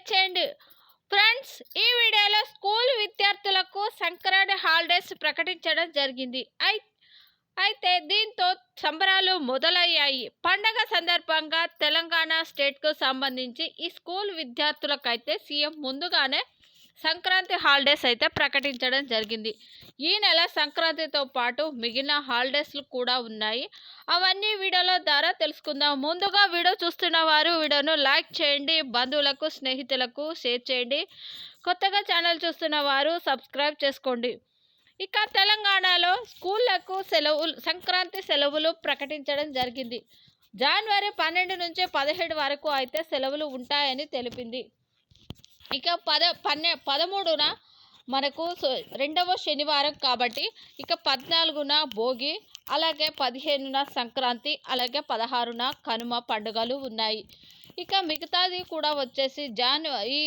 Share చేయండి. Friends ఈ వీడియోలో స్కూల్ విద్యార్థులకు సంక్రాంతి హాలిడేస్ ప్రకటించడం జరిగింది. అయితే దీంతో సంబరాలు మొదలయ్యాయి. పండగ సందర్భంగా తెలంగాణ స్టేట్కు సంబంధించి ఈ స్కూల్ విద్యార్థులకైతే సీఎం ముందుగానే సంక్రాంతి హాలిడేస్ అయితే ప్రకటించడం జరిగింది. ఈ నెల సంక్రాంతితో పాటు మిగిలిన హాలిడేస్లు కూడా ఉన్నాయి. అవన్నీ వీడియోలో ద్వారా తెలుసుకుందాం. ముందుగా వీడియో చూస్తున్న వారు వీడియోను లైక్ చేయండి. బంధువులకు స్నేహితులకు షేర్ చేయండి. కొత్తగా ఛానల్ చూస్తున్న వారు సబ్స్క్రైబ్ చేసుకోండి. ఇక తెలంగాణలో స్కూళ్ళకు సెలవులు సంక్రాంతి సెలవులు ప్రకటించడం జరిగింది. జనవరి పన్నెండు నుంచి పదిహేడు వరకు అయితే సెలవులు ఉంటాయని తెలిపింది. ఇక పద పన్నె పదమూడున మనకు రెండవ శనివారం కాబట్టి ఇక పద్నాలుగున భోగి అలాగే పదిహేనున సంక్రాంతి అలాగే పదహారున కనుమ పండుగలు ఉన్నాయి. ఇక మిగతాది కూడా వచ్చేసి జాన్ ఈ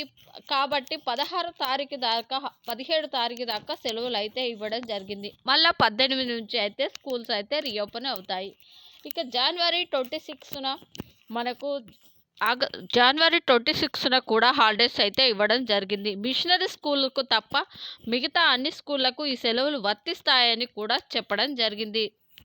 కాబట్టి పదహారు తారీఖు దాకా పదిహేడు తారీఖు దాకా సెలవులు అయితే ఇవ్వడం జరిగింది. మళ్ళీ పద్దెనిమిది నుంచి అయితే స్కూల్స్ అయితే రీఓపెన్ అవుతాయి. ఇక జనవరి ట్వంటీ సిక్స్న మనకు ఆగ జనవరి ట్వంటీ సిక్స్న కూడా హాలిడేస్ అయితే ఇవ్వడం జరిగింది. మిషనరీ స్కూళ్ళకు తప్ప మిగతా అన్ని స్కూళ్ళకు ఈ సెలవులు వర్తిస్తాయని కూడా చెప్పడం జరిగింది.